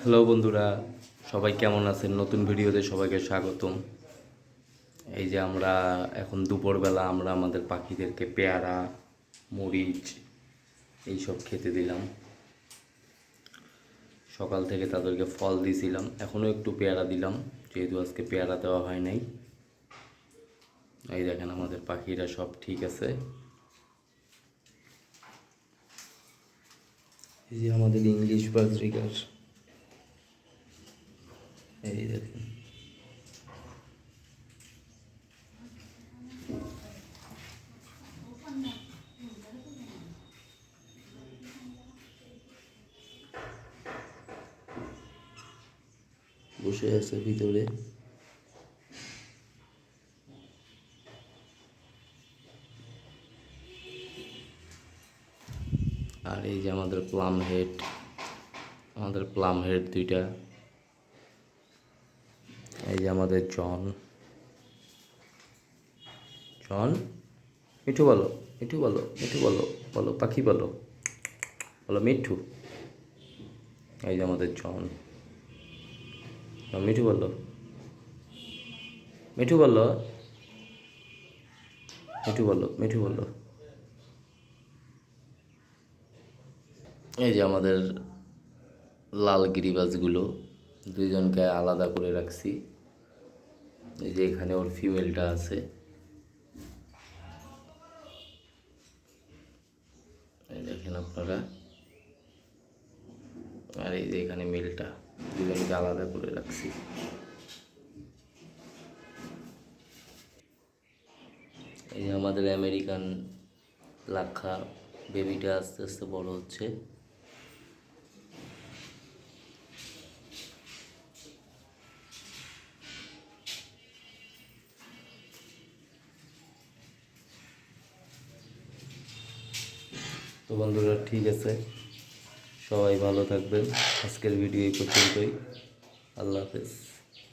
Hello বন্ধুরা, সবাই কেমন আছেন? নতুন ভিডিওতে সবাইকে স্বাগতম। এই যে আমরা এখন দুপুরবেলা আমরা আমাদের পাখিদেরকে পেয়ারা, মরিচ এইসব খেতে দিলাম। সকাল থেকে তাদেরকে ফল দিয়েছিলাম এখনও একটু পেয়ারা দিলাম, যেহেতু আজকে পেয়ারা দেওয়া হয় নাই। এই দেখেন আমাদের পাখিরা সব ঠিক আছে। এই যে আমাদের ইংলিশ বাজরিকার এই দেখেন বসে আছে ভিতরে আর এই যে আমাদের প্লাম হেড আমাদের প্লাম হেড দুইটা। এই যে আমাদের জন। জন, মিঠু বলো মিঠু বলো মিঠু বলো বলো, পাখি বলো বলো মিঠু। এই যে আমাদের জন। মিঠু বলো মিঠু বলো মিঠু বলো মিঠু বলো। এই যে আমাদের লাল গিরিবাজগুলো, দুইজনকে আলাদা করে রাখছি। এই যে এখানে ওর ফিমেলটা আছে। এই দেখেন আপনারা। আর এই যে এখানে মেলটা দুজনকে আলাদা করে রাখছি। এই যে আমাদের আমেরিকান লাক্ষা বেবিটা আস্তে আস্তে বড় হচ্ছে। তো বন্ধুরা ঠিক আছে। সবাই ভালো থাকবেন। আজকের ভিডিও এই পর্যন্তই। আল্লাহ হাফেজ।